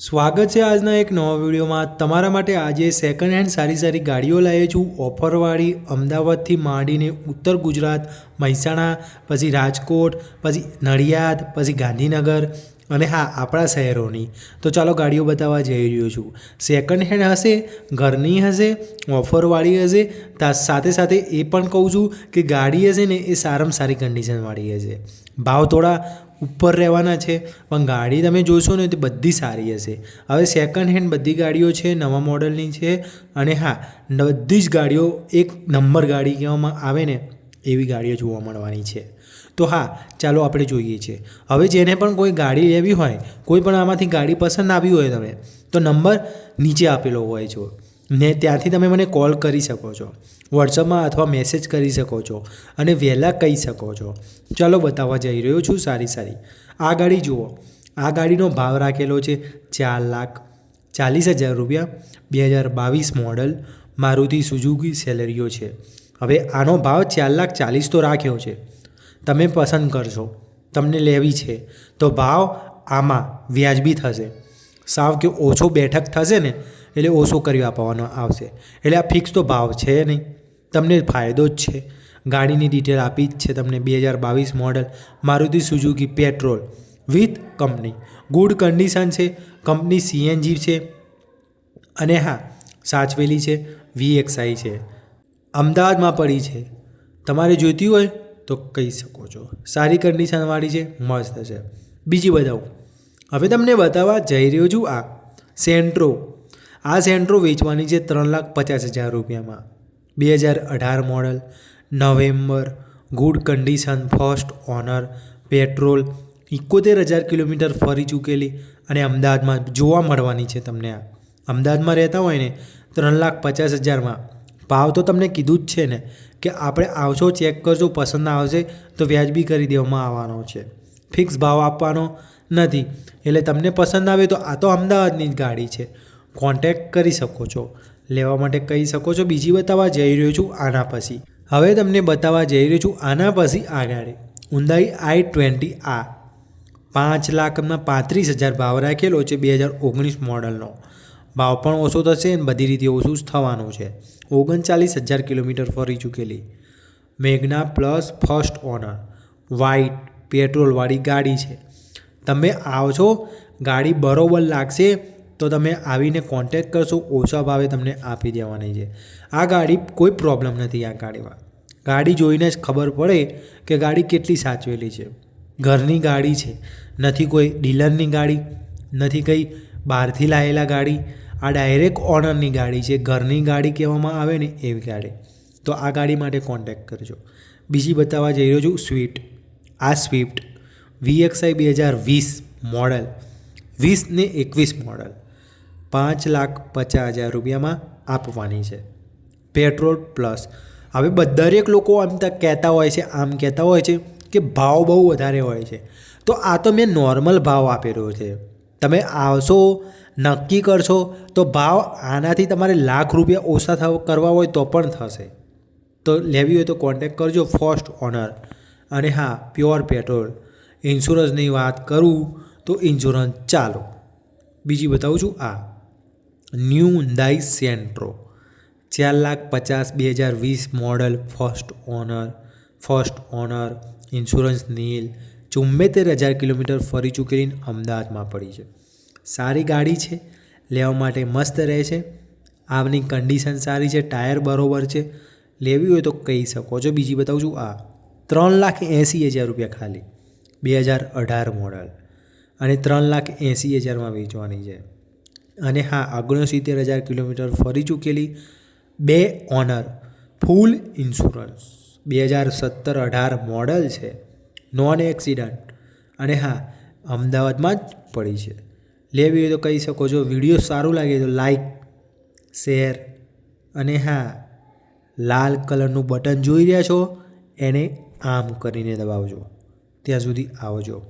સ્વાગત છે આજના એક નવા વિડીયોમાં. તમારા માટે આજે સેકન્ડ હેન્ડ સારી સારી ગાડીઓ લાવ્યો છું. ઓફરવાળી અમદાવાદથી માંડીને ઉત્તર ગુજરાત, મહેસાણા, પછી રાજકોટ, પછી નડિયાદ, પછી ગાંધીનગર અને હા, આપણા શહેરોની. તો ચાલો ગાડીઓ બતાવવા જઈ રહ્યો છું. સેકન્ડ હેન્ડ હશે, ઘરની હશે ઓફરવાળી હશે, તા સાથે સાથે એ પણ કહું છું કે ગાડી હશે ને એ સારામાં સારી કન્ડિશનવાળી હશે. ભાવ થોડા ઉપર રહેવાના છે, પણ ગાડી તમે જોશો ને તે બધી સારી હશે. હવે સેકન્ડ હેન્ડ બધી ગાડીઓ છે, નવા મોડલની છે, અને હા બધી જ ગાડીઓ એક નંબર ગાડી કહેવામાં આવે ને એવી ગાડીઓ જોવા મળવાની છે. તો હા, ચાલો આપણે જોઈએ છીએ હવે જેને પણ કોઈ ગાડી લેવી હોય, કોઈ પણ આમાંથી ગાડી પસંદ આવી હોય તમે, તો નંબર નીચે આપેલો હોય છે. ને ત્યાંથી તમે મને કોલ કરી શકો છો, વોટ્સઅપમાં અથવા મેસેજ કરી શકો છો અને વહેલા કહી શકો છો. ચાલો બતાવવા જઈ રહ્યો છું સારી સારી. આ ગાડી જુઓ, આ ગાડીનો ભાવ રાખેલો છે ચાર લાખ ચાલીસ હજાર રૂપિયા, બે હજાર બાવીસ મોડલ, મારુતિ સુઝુકી સેલેરીઓ છે. હવે આનો ભાવ ચાર લાખ ચાલીસ તો રાખ્યો છે. તમે પસંદ કરશો, તમને લેવી છે, તો ભાવ આમાં વ્યાજબી થશે. સાવ કે ઓછો બેઠક થશે ને, એટલે ઓછો કરી આપવાનો આવશે. એટલે આ ફિક્સ તો ભાવ છે નહીં. તમને ફાયદો જ છે. ગાડીની ડિટેલ આપી જ છે તમને બે હજાર બાવીસ model Maruti Suzuki petrol with company good condition છે. કંપની સીએનજી છે. અને હા, સાચવેલી છે. વીએક્સઆઈ છે. અમદાવાદમાં પડી છે. તમારે જોઈતી હોય તો કહી શકો છો. સારી કન્ડિશનવાળી છે, મસ્ત છે. બીજી બતાવું. હવે તમને બતાવવા જઈ રહ્યો છું આ સેન્ટ્રો. આ સેન્ટ્રો વેચવાની છે ત્રણ લાખ પચાસ હજાર રૂપિયામાં. બે હજાર અઢાર model, November, good condition, first owner, petrol, ઇકોતેર હજાર કિલોમીટર ફરી ચૂકેલી અને અમદાવાદમાં જોવા મળવાની છે તમને આ. અમદાવાદમાં રહેતા હોય ને, ત્રણ લાખ પચાસ હજારમાં ભાવ તો તમને કીધું જ છે ને, કે આપણે આવશો ચેક કરજો પસંદ આવશે, તો વ્યાજબી કરી દેવામાં આવવાનો છે. ફિક્સ ભાવ આપવાનો નથી. એટલે તમને પસંદ આવે તો આ તો અમદાવાદની જ ગાડી છે. કોન્ટેક કરી શકો છો. લેવા માટે કહી શકો છો, બીજી બતાવવા જઈ રહ્યો છું આના પછી. હવે તમને બતાવવા જઈ રહ્યો છું આના પછી આ ગાડી ઊંડાઈ આઈ ટ્વેન્ટી આ પાંચ લાખમાં પાંત્રીસ હજાર ભાવ રાખેલો છે બે હજાર ઓગણીસ મોડલનો. ભાવ પણ ઓછો થશે અને બધી રીતે ઓછું જ થવાનું છે. ઓગણચાલીસ હજાર કિલોમીટર ફરી ચૂકેલી. મેઘના પ્લસ ફર્સ્ટ ઓનર વ્હાઇટ પેટ્રોલવાળી ગાડી છે. તમે આવશો ગાડી બરોબર લાગશે તો તમે આવીને કોન્ટેક કરશો, ઓછા ભાવે તમને આપી દેવાની છે. આ ગાડી કોઈ પ્રોબ્લેમ નથી આ ગાડીમાં. ગાડી જોઈને જ ખબર પડે કે ગાડી કેટલી સાચવેલી છે. ઘરની ગાડી છે. નથી કોઈ ડીલરની ગાડી, નથી કંઈ બહારથી લાવેલા ગાડી આ ડાયરેક્ટ ઓનરની ગાડી છે. ઘરની ગાડી કહેવામાં આવે ને એવી ગાડી. તો આ ગાડી માટે કોન્ટેક કરજો. બીજી બતાવવા જઈ રહ્યો છું. સ્વિફ્ટ આ સ્વિફ્ટ વીએક્સઆઈ બે હજાર વીસ મોડલ વીસ ને એકવીસ મોડલ પાંચ લાખ પચાસ હજાર રૂપિયામાં આપવાની છે. પેટ્રોલ પ્લસ હવે દરેક લોકો આમ તક કહેતા હોય છે, આમ કહેતા હોય છે કે ભાવ બહુ વધારે હોય છે. તો આ તો મેં નોર્મલ ભાવ આપેલો છે. તમે આવશો નક્કી કરશો તો ભાવ આનાથી તમારે લાખ રૂપિયા ઓછા કરવા હોય તો પણ થશે. તો લેવી હોય તો કોન્ટેક કરજો ફર્સ્ટ ઓનર અને હા પ્યોર પેટ્રોલ ઇન્સ્યોરન્સની વાત કરું તો ઇન્સ્યોરન્સ ચાલો. બીજી બતાવું છું આ. ન્યૂ ઊંડાઈ સેન્ટ્રો ચાર લાખ પચાસ બે હજાર વીસ model first owner first owner insurance nil. ચુમ્મેતેર હજાર કિલોમીટર ફરી ચૂકેલી અમદાવાદમાં પડી છે. સારી ગાડી છે, લેવા માટે મસ્ત રહે છે. આવની કન્ડિશન સારી છે, ટાયર બરાબર છે. લેવી હોય તો કહી શકો. છો બીજી બતાવું છું, આ ત્રણ લાખ એંસી હજાર રૂપિયા ખાલી. બે હજાર અઢાર મોડલ અને ત્રણ લાખ એંસી હજારમાં વેચવાની છે. અને હા, ઓગણસિત્તેર હજાર કિલોમીટર ફરી ચૂકેલી બે ઓનર, ફૂલ ઇન્સ્યોરન્સ બે હજાર સત્તર અઢાર મોડલ છે. નોન એક્સિડન્ટ અને હા, અમદાવાદમાં જ પડી છે. લેવી હોય તો કહી શકો છો. વીડિયો સારું લાગે તો લાઈક શેર અને હા, લાલ કલરનું બટન જોઈ રહ્યા છો, એને આમ કરીને દબાવજો. ત્યાં સુધી આવજો.